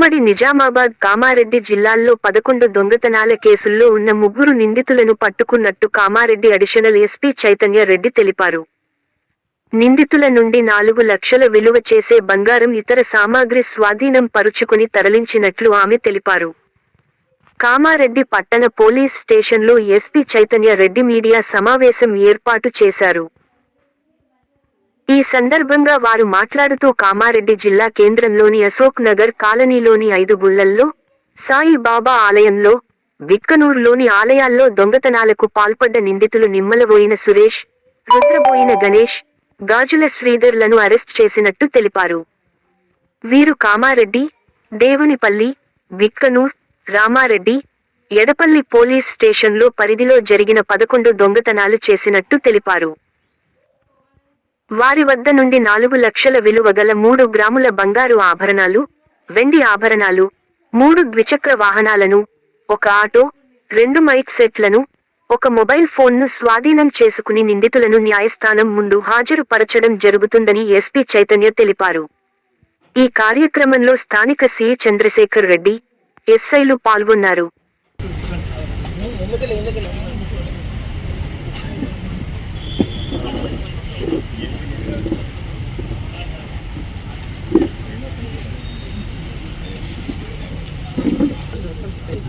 ఉమ్మడి నిజామాబాద్ కామారెడ్డి జిల్లాల్లో పదకొండు దొంగతనాల కేసుల్లో ఉన్న ముగ్గురు నిందితులను పట్టుకున్నట్టు కామారెడ్డి అడిషనల్ ఎస్పీ చైతన్య రెడ్డి తెలిపారు. నిందితుల నుండి నాలుగు లక్షల విలువ చేసే బంగారం ఇతర సామాగ్రి స్వాధీనం పరుచుకుని తరలించినట్లు ఆమె తెలిపారు. కామారెడ్డి పట్టణ పోలీస్ స్టేషన్లో ఎస్పీ చైతన్య రెడ్డి మీడియా సమావేశం ఏర్పాటు చేశారు. ఈ సందర్భంగా వారు మాట్లాడుతూ కామారెడ్డి జిల్లా కేంద్రంలోని అశోక్ నగర్ కాలనీలోని ఐదు గుళ్ళల్లో సాయి బాబా ఆలయంలో విక్కనూరులోని ఆలయాల్లో దొంగతనాలకు పాల్పడ్డ నిందితులు నిమ్మలబోయిన సురేష్ రుద్రబోయిన గణేష్ గాజుల శ్రీధర్లను అరెస్ట్ చేసినట్టు తెలిపారు. వీరు కామారెడ్డి దేవునిపల్లి విక్కనూర్ రామారెడ్డి ఎడపల్లి పోలీస్ స్టేషన్లో పరిధిలో జరిగిన పదకొండు దొంగతనాలు చేసినట్టు తెలిపారు. వారి వద్ద నుండి నాలుగు లక్షల విలువ గల మూడు గ్రాముల బంగారు ఆభరణాలు వెండి ఆభరణాలు మూడు ద్విచక్ర వాహనాలను ఒక ఆటో రెండు మైక్ సెట్లను ఒక మొబైల్ ఫోన్ను స్వాధీనం చేసుకుని నిందితులను న్యాయస్థానం ముందు హాజరుపరచడం జరుగుతుందని ఎస్పీ చైతన్య తెలిపారు. ఈ కార్యక్రమంలో స్థానిక సిఐ చంద్రశేఖర్ రెడ్డి ఎస్ఐలు పాల్గొన్నారు.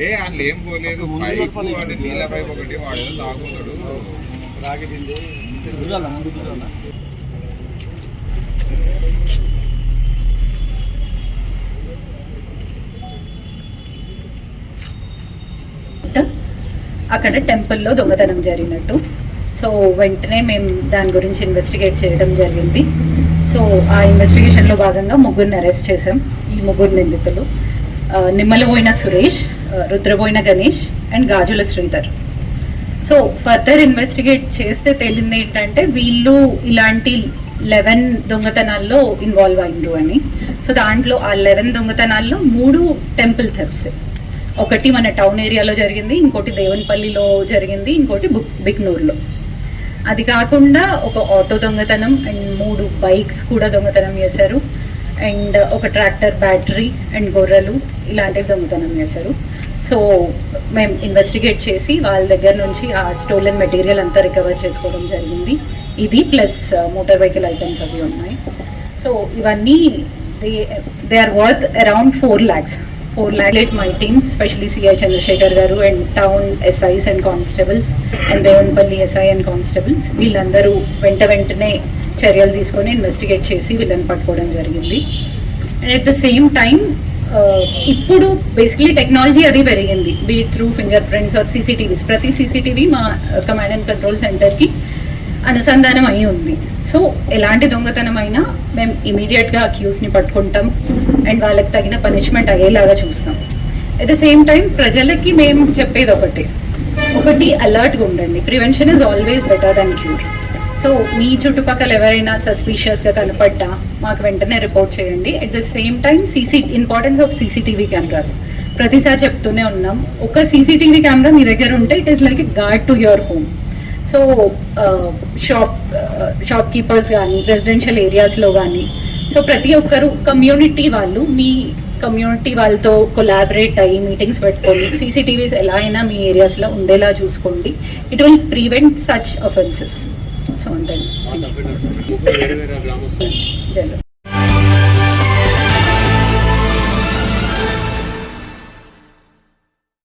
ఏ వాళ్ళు ఏం పోలేదు. పైపు వాడు నీళ్ళ పైపు ఒకటి వాడు అక్కడ టెంపుల్లో దొంగతనం జరిగినట్టు. సో వెంటనే మేము దాని గురించి ఇన్వెస్టిగేట్ చేయడం జరిగింది. సో ఆ ఇన్వెస్టిగేషన్లో భాగంగా ముగ్గురిని అరెస్ట్ చేసాం ఈ ముగ్గురు నిందితులు. ఆ, Nimmalaboina Suresh Rudraboina Ganesh and Gajula Sridhar so further investigate చేస్తే తేలింది ఏంటంటే వీళ్ళు ఇలాంటి లెవెన్ దొంగతనాల్లో ఇన్వాల్వ్ అయిండ్రు అని. సో దాంట్లో ఆ లెవెన్ దొంగతనాల్లో మూడు టెంపుల్ థెప్స్ ఒకటి మన టౌన్ ఏరియాలో జరిగింది ఇంకోటి దేవునిపల్లిలో జరిగింది ఇంకోటి బుక్ బిక్నూర్లో. అది కాకుండా ఒక ఆటో దొంగతనం అండ్ మూడు బైక్స్ కూడా దొంగతనం చేశారు. అండ్ ఒక ట్రాక్టర్ బ్యాటరీ అండ్ గొర్రెలు ఇలాంటివి దొంగతనం చేశారు. సో మేము ఇన్వెస్టిగేట్ చేసి వాళ్ళ దగ్గర నుంచి ఆ స్టోలెన్ మెటీరియల్ అంతా రికవర్ చేసుకోవడం జరిగింది. ఇది ప్లస్ మోటార్ వెహికల్ ఐటమ్స్ అవి ఉన్నాయి. సో ఇవన్నీ they are worth around four lakhs four lakh my team specially CI Chandrasekhar garu and town SIs and constables and Devanpalli SI and constables వీళ్ళందరూ వెంట వెంటనే చర్యలు తీసుకొని ఇన్వెస్టిగేట్ చేసి వీళ్ళని పట్టుకోవడం జరిగింది. And at the same time ఇప్పుడు బేసికలీ టెక్నాలజీ అది పెరిగింది. Be through finger prints or CCTVs ప్రతి సీసీటీవీ మా కమాండ్ అండ్ కంట్రోల్ సెంటర్కి అనుసంధానం అయి ఉంది. సో ఎలాంటి దొంగతనం అయినా మేము ఇమీడియట్గా అక్యూస్ని పట్టుకుంటాం అండ్ వాళ్ళకి తగిన పనిష్మెంట్ అయ్యేలాగా చూస్తాం. అట్ ద సేమ్ టైం ప్రజలకి మేము చెప్పేది ఒకటి ఒకటి అలర్ట్గా ఉండండి. Prevention is always better than cure so మీ చుట్టుపక్కల ఎవరైనా సస్పీషియస్గా కనపడ్డా మాకు వెంటనే రిపోర్ట్ చేయండి. At the same time CC importance of CCTV cameras ప్రతిసారి చెప్తూనే ఉన్నాం. ఒక సీసీటీవీ కెమెరా మీ దగ్గర ఉంటే it is like guard to your home so shop shop keepers కానీ రెసిడెన్షియల్ ఏరియాస్లో కానీ సో ప్రతి ఒక్కరు కమ్యూనిటీ వాళ్ళు మీ కమ్యూనిటీ వాళ్ళతో కొలాబరేట్ అయ్యి మీటింగ్స్ పెట్టుకోండి సీసీటీవీస్ ఎలా అయినా మీ ఏరియాస్లో ఉండేలా చూసుకోండి. It will prevent such offences so general.